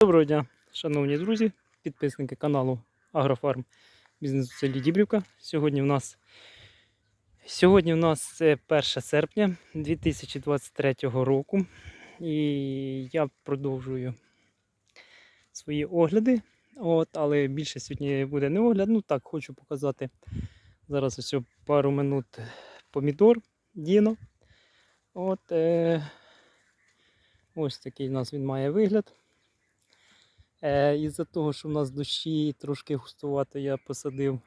Доброго дня, шановні друзі, підписники каналу Агрофарм бізнес у селі Дібрівка. Сьогодні в нас сьогодні в нас це 1 серпня 2023 року. І я продовжую свої огляди. От, але більше сьогодні буде не огляд. Ну так, хочу показати зараз ось пару минут помідор Діно. От, е, ось такий у нас він має вигляд. Е, Із-за того, що в нас дощі трошки густувато я посадив,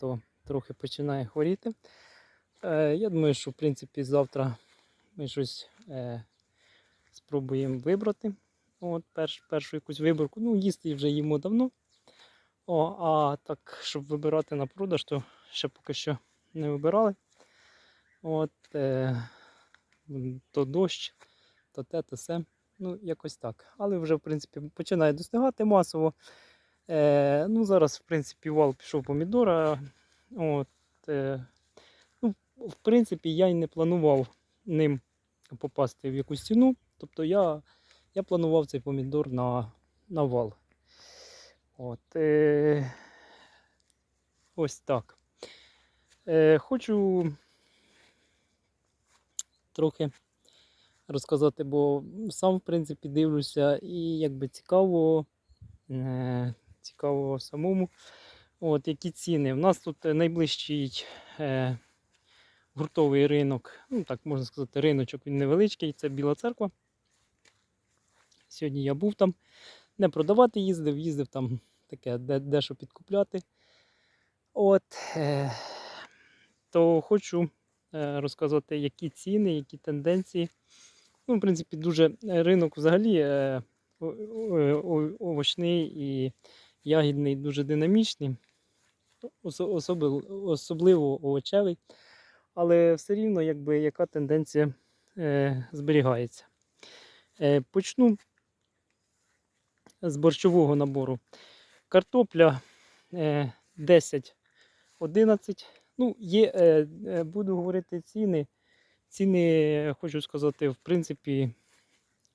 то трохи починає хворіти. Е, я думаю, що в принципі завтра ми щось е, спробуємо вибрати. От, перш, першу якусь виборку. Ну, їсти вже їмо давно. О, а так, щоб вибирати на продаж, то ще поки що не вибирали. От, е, то дощ, то те, то все. Ну, якось так. Але вже, в принципі, починає достигати масово. Е, ну, Зараз, в принципі, вал пішов помідора. От, е, ну, В принципі, я й не планував ним попасти в якусь ціну. Тобто я я планував цей помідор на на вал. От, е, Ось так. Е, Хочу трохи розказати, бо сам, в принципі, дивлюся і якби цікаво, е, цікаво самому. От, які ціни. У нас тут найближчий е, гуртовий ринок, ну так можна сказати, риночок він невеличкий, це Біла церква. Сьогодні я був там, не продавати їздив, їздив там таке, де, дещо підкупляти. От, е, То хочу е, розказати, які ціни, які тенденції. Ну, в принципі, дуже е, ринок взагалі е, о- овочний і ягідний дуже динамічний, особливо овочевий. Але все рівно, якби, яка тенденція е, зберігається. Е, почну з борщового набору. Картопля е, 10-11. Ну, є, е, е, буду говорити ціни. Ціни, хочу сказати, в принципі,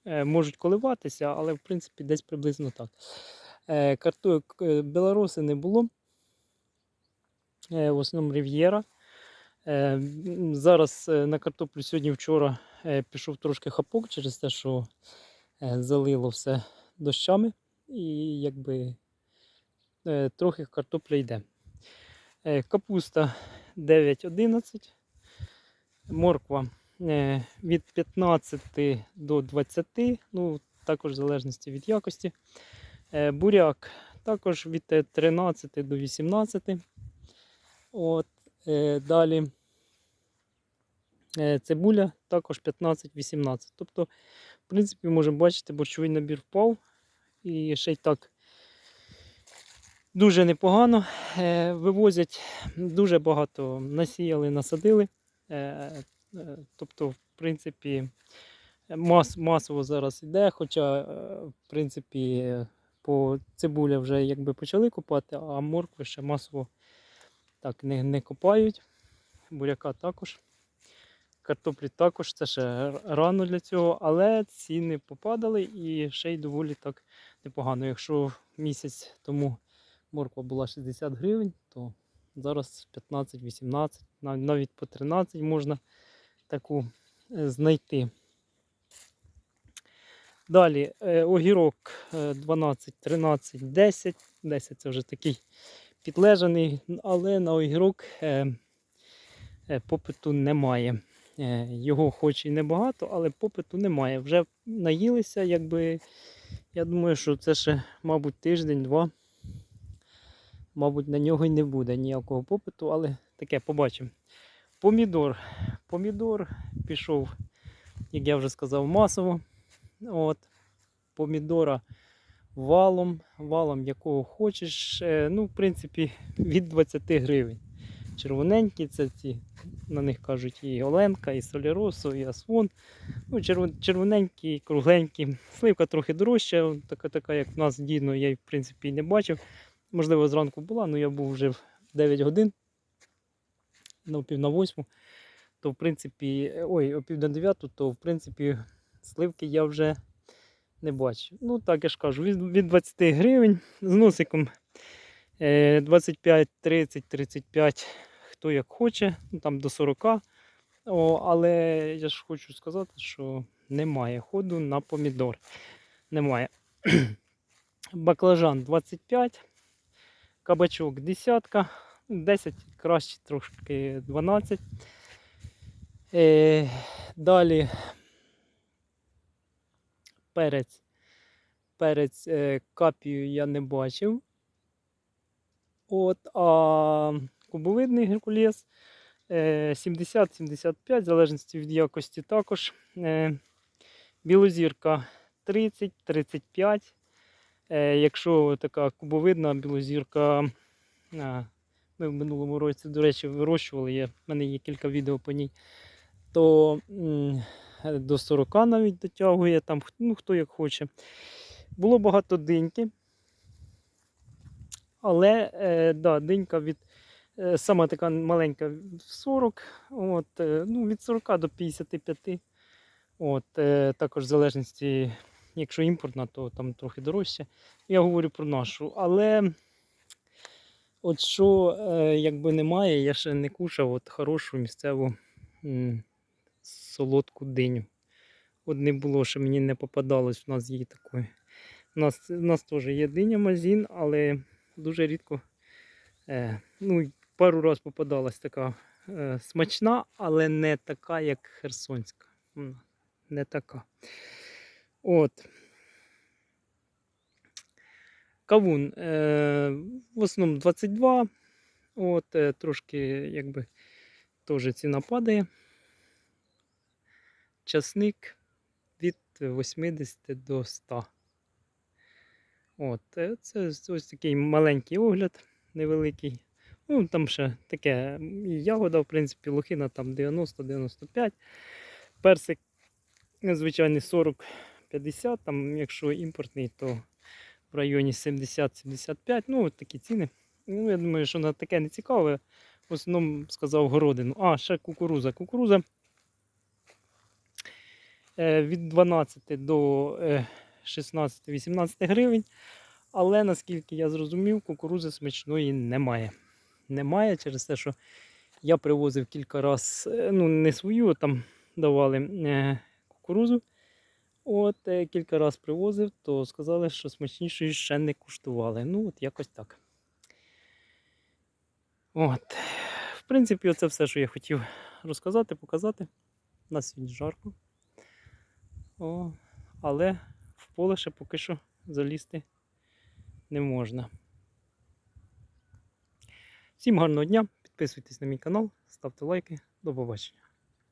е, можуть коливатися, але в принципі десь приблизно так. Е, Карто... к- Беларуси не було. Е, В основному Рів'єра. Е, Зараз е, на картоплю сьогодні-вчора е, пішов трошки хапок через те, що е, залило все дощами. І якби е, трохи картопля йде. Е, Капуста 9-11. Морква е, від 15 до 20, ну також в залежності від якості. Е, Буряк також від е, 13 до 18. От, е, далі е, цибуля також 15-18. Тобто, в принципі, можемо бачити, борщовий набір впав. І ще й так дуже непогано. Е, Вивозять дуже багато насіяли, насадили. Е, е, Тобто, в принципі, мас, масово зараз йде, хоча, е, в принципі, по цибуля вже якби почали копати, а моркви ще масово так не, не копають. Буряка також. Картоплі також, це ще рано для цього, але ціни попадали і ще й доволі так непогано. Якщо місяць тому морква була 60 гривень, то зараз 15-18, навіть по 13 можна таку е, знайти. Далі е, огірок е, 12, 13, 10. 10 це вже такий підлежаний, але на огірок е, попиту немає. Його хоч і небагато, але попиту немає. Вже наїлися, якби. Я думаю, що це ще, мабуть, тиждень-два. Мабуть, на нього й не буде ніякого попиту, але таке побачимо. Помідор. Помідор пішов, як я вже сказав, масово. От. Помідора валом, валом якого хочеш. Е, Ну, в принципі, від 20 гривень. Червоненькі, це ці, на них кажуть, і Оленка, і Соляросо, і Асфон. Ну, червон- червоненькі, кругленькі. Сливка трохи дорожча, така, така як в нас дійсно, я в принципі і не бачив. Можливо, зранку була, але я був вже в 9 годин, ну, пів на восьму. То, в принципі, ой, о пів на дев'яту, то в принципі сливки я вже Не бачу. Ну, так я ж кажу, від, від 20 гривень з носиком е, 25, 30, 35, хто як хоче, ну, там до 40. О, але я ж хочу сказати, що немає ходу на помідор. Немає. Баклажан 25, кабачок десятка, 10 краще трошки 12. Е, далі перець. Перець е, капію я не бачив. От, а кубовидний геркулес е, 70-75, в залежності від якості також. Е, білозірка 30-35. Е, якщо така кубовидна білозірка, ми в минулому році, до речі, вирощували, є, в мене є кілька відео по ній, то е, до 40 навіть дотягує, там, ну, хто як хоче. Було багато диньки. Але е, да, динька від е, сама така маленька 40, от, ну, від 40 до 55. От, е, також в залежності, якщо імпортна, то там трохи дорожче. Я говорю про нашу. Але от що е, якби немає, я ще не кушав от хорошу місцеву солодку диню. От не було, що мені не попадалось в нас її такої. У нас, у нас теж є диня мазін, але дуже рідко. Е, ну, пару разів попадалась така е, смачна, але не така, як херсонська. Не така. От. Кавун е, в основному 22. От, е, Трошки якби теж ціна падає. Часник від 80 до 100. От, е, Це ось такий маленький огляд, невеликий. Ну, Там ще таке ягода, в принципі, лохина там 90-95. Персик, звичайний 40. 50, там, якщо імпортний, то в районі 70-75. Ну, такі ціни. Ну, Я думаю, що на таке не цікаве. В основному сказав городину. А, ще кукуруза. Кукуруза е, від 12 до е, 16-18 гривень. Але наскільки я зрозумів, кукурузи смачної немає. Немає через те, що я привозив кілька разів, е, ну, не свою, а там давали кукурузу. От е, кілька разів привозив, то сказали, що смачнішої ще не куштували. Ну, от якось так. От. В принципі, це все, що я хотів розказати, показати. У нас сьогодні жарко. О, але в поле ще поки що залізти не можна. Всім гарного дня, підписуйтесь на мій канал, ставте лайки. До побачення.